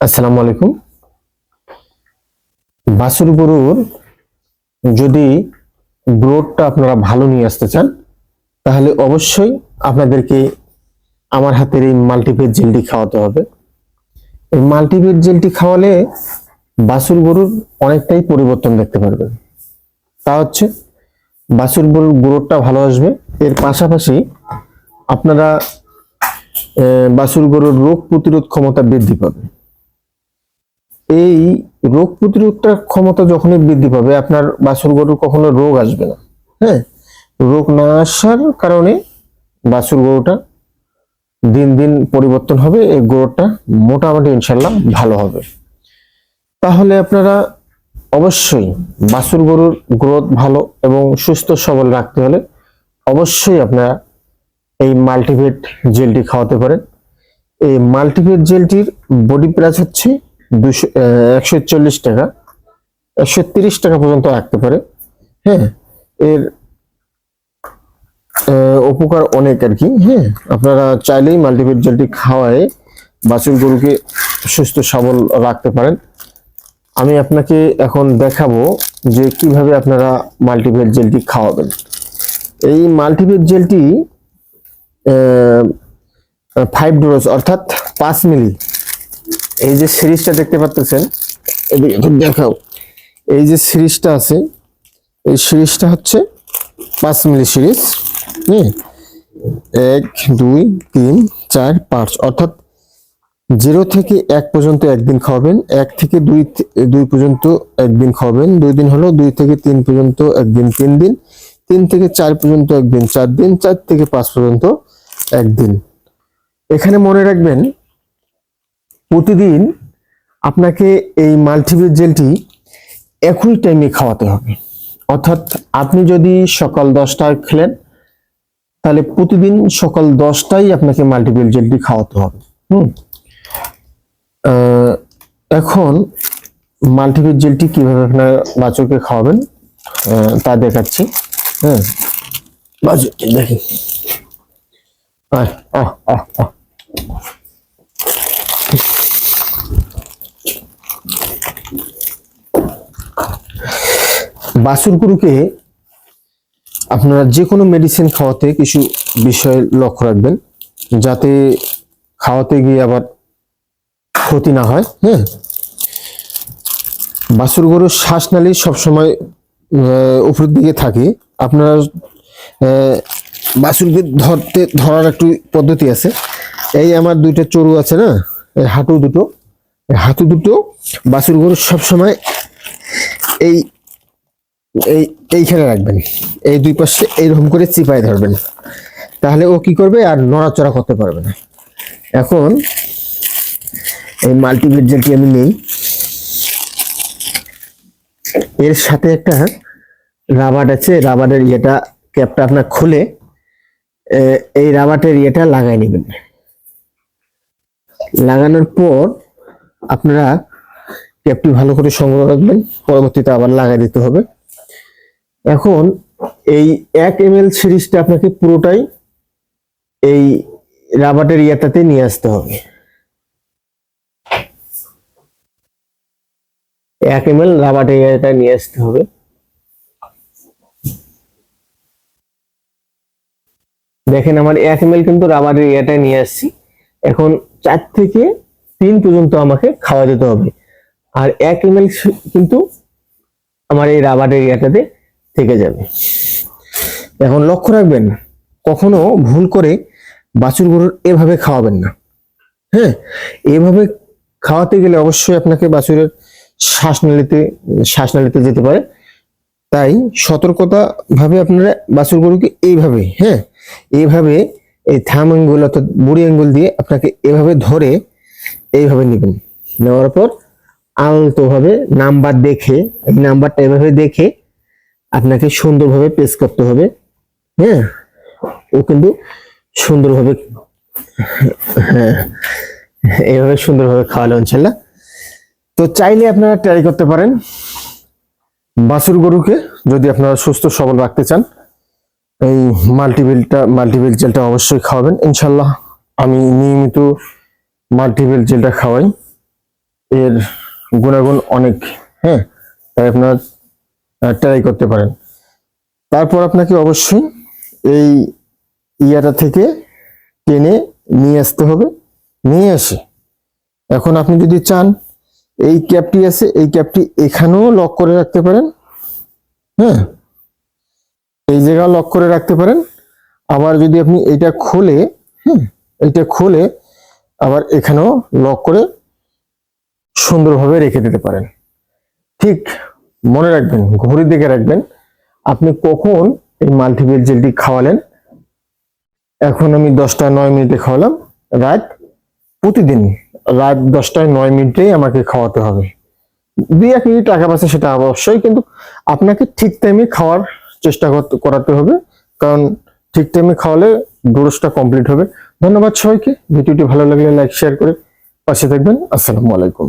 আসসালামু আলাইকুম। বাছুর গরুর যদি গ্রোথটা আপনারা ভালো নিয়ে আসতে চান, তাহলে অবশ্যই আপনাদেরকে আমার হাতের এই মাল্টিপেট জেলটি খাওয়াতে হবে। এই মাল্টিপেট জেলটি খাওয়ালে বাছুর গরুর অনেকটাই পরিবর্তন দেখতে পারবেন। তা হচ্ছে, বাছুর গরুর গ্রোথটা ভালো আসবে। এর পাশাপাশি আপনারা বাছুর গরুর রোগ প্রতিরোধ ক্ষমতা বৃদ্ধি পাবে। এই রোগ প্রতিরোধটা ক্ষমতা যখনই বৃদ্ধি পাবে, আপনার বাছুর গরুর কখনো রোগ আসবে না। হ্যাঁ? রোগ না আসার কারণে বাছুর গরুটা দিন দিন পরিবর্তন হবে, এই গরুটা মোটামুটি ইনশাল্লাহ ভালো হবে। তাহলে আপনারা অবশ্যই বাছুর গরুর গ্রোথ ভালো এবং সুস্থ সবল রাখতে হলে অবশ্যই আপনারা এই মাল্টিভেট জেলটি খাওয়াতে পারেন। এই মাল্টিভেট জেলটির বডি প্রাইস হচ্ছে দুশো একশো চল্লিশ টাকা। একশো তিরিশ টাকা পর্যন্ত রাখতে পারে। হ্যাঁ এর উপকার অনেক আর কি। হ্যাঁ আপনারা চাইলেই মাল্টিভেট জেলটি খাওয়ায় বাছুর গরুকে সুস্থ সবল রাখতে পারেন। আমি আপনাকে এখন দেখাবো যে কীভাবে আপনারা মাল্টিভেট জেলটি খাওয়াবেন। এই মাল্টিভেট জেলটি ফাইভ ডোজ অর্থাৎ পাঁচ মিলি এই যে সিরিজটা দেখতে একটু দেখাও, এই যে সিরিজটা আছে, এই সিরিজটা হচ্ছে পাঁচ মিলি সিরিজ, হুম? এক, দুই, তিন, চার, পাঁচ, অর্থাৎ জিরো থেকে এক পর্যন্ত একদিন খাওয়াবেন, এক থেকে দুই দুই পর্যন্ত একদিন খাওয়াবেন, দুই দিন হলো দুই থেকে তিন পর্যন্ত একদিন, তিন দিন, তিন থেকে চার পর্যন্ত একদিন, চার দিন, চার থেকে পাঁচ পর্যন্ত একদিন। এখানে মনে রাখবেন প্রতিদিন আপনাকে এই মাল্টিভিট জেলটি একই টাইমে খাওয়াতে হবে। অর্থাৎ আপনি যদি সকাল দশটায় খেলেন তাহলে প্রতিদিন সকাল দশটায় আপনাকে মাল্টিভিট জেলটি খাওয়াতে হবে। হুম? এখন মাল্টিভিট জেলটি কীভাবে আপনার বাছুরকে খাওয়াবেন তা দেখাচ্ছি। হ্যাঁ? দেখি। আহ, আহ, আহ। বাছুর গরুকে আপনারা যে কোনো মেডিসিন খাওয়াতে কিছু বিষয় লক্ষ্য রাখবেন, যাতে খাওয়াতে গিয়ে আবার ক্ষতি না হয় হ্যাঁ? বাছুর গরুর শ্বাসনালী সবসময় উপরের দিকে থাকে। আপনারা বাছুরকে ধরতে, ধরার একটু পদ্ধতি আছে। এই আমার দুইটা চরু আছে না, এই হাঁটু দুটো হাঁটু দুটো বাছুর গরু সবসময় এই এই, এইখানে রাখবেন। এই দুই পাশে এইরকম করে চিপায় ধরবেন। তাহলে ও কি করবে? আর নড়াচড়া করতে পারবে না। এখন এই মাল্টিপ্লেট যেটি আমি নেই। এর সাথে একটা রাবার আছে। রাবারের ইয়েটা ক্যাপটা আপনার খুলে এই রাবারের ইয়েটা লাগাই নেবেন। লাগানোর পর আপনারা ক্যাপটি ভালো করে সংগ্রহ রাখবেন। পরবর্তীতে আবার লাগাই দিতে হবে। এখন এই এক এম এল সিরিজটা আপনাকে পুরোটাই এই রাবারের ইয়াটাতে নিয়ে আসতে হবে। এক এম এল রাবারের ইয়েটা নিয়ে আসতে হবে। দেখেন আমার এক এম এল কিন্তু রাবারের ইয়েটা নিয়ে আসছি। এখন চার থেকে তিন পর্যন্ত আমাকে খাওয়া দিতে হবে। আর এক এম কিন্তু আমার এই রাবারের ইয়েটাতে থেকে যাবে। এখন লক্ষ্য রাখবেন, কখনো ভুল করে বাছুর গরুর এভাবে খাওয়াবেন না। হ্যাঁ এভাবে খাওয়াতে গেলে অবশ্যই আপনাকে বাছুরের শ্বাসনালীতে শ্বাসনালীতে যেতে পারে। তাই সতর্কতা ভাবে আপনারা বাছুর গরুকে এইভাবে হ্যাঁ এইভাবে এই থাম আঙ্গুল অর্থাৎ বুড়ি আঙ্গুল দিয়ে আপনাকে এভাবে ধরে এইভাবে নেবেন। নেওয়ার পর আলতো ভাবে নাম্বার দেখে, এই নাম্বারটা এভাবে দেখে আপনাকে সুন্দরভাবে পেস করতে হবে হ্যাঁ? ও কিন্তু সুন্দরভাবে হ্যাঁ এইভাবে সুন্দরভাবে খাওয়ালো, ইনশাল্লাহ। তো চাইলে আপনারা ট্রাই করতে পারেন। বাছুর গরুকে যদি আপনারা সুস্থ সবল রাখতে চান, এই মাল্টিভেলটা মাল্টিভেল জেলটা অবশ্যই খাওয়াবেন। ইনশাল্লাহ আমি নিয়মিত মাল্টিভেল জেলটা খাওয়াই। এর গুণাগুণ অনেক হ্যাঁ? তাই আপনারা ট্রাই করতে পারেন। তারপর আপনাকে অবশ্যই এই ইয়াটা থেকে টেনে নিয়ে আসতে হবে। নিয়ে এসে এখন আপনি যদি চান, এই ক্যাপটি আছে, এই ক্যাপটি এখানেও লক করে রাখতে পারেন। হ্যাঁ এই জায়গা লক করে রাখতে পারেন। আবার যদি আপনি এটা খুলে হ্যাঁ এটা খুলে আবার এখানেও লক করে সুন্দরভাবে রেখে দিতে পারেন। ঠিক মনে রাখবেন ঘড়ি দেখে রাখবেন। আপনি কখন এই মাল্টিপেল জেলটি খাওয়ালেন? এখন আমি দশটা নয় মিনিটে খাওয়ালাম। রাত প্রতিদিন রাত দশটায় নয় মিনিটেই আমাকে খাওয়াতে হবে। দুই এক মিনিট টাকা পাচ্ছে সেটা অবশ্যই, কিন্তু আপনাকে ঠিক টাইমে খাওয়ার চেষ্টা করতে হবে। কারণ ঠিক টাইমে খাওয়ালে ডোজটা কমপ্লিট হবে। ধন্যবাদ সবাইকে। ভিডিওটি ভালো লাগলে লাইক শেয়ার করে পাশে থাকবেন। আসসালামু আলাইকুম।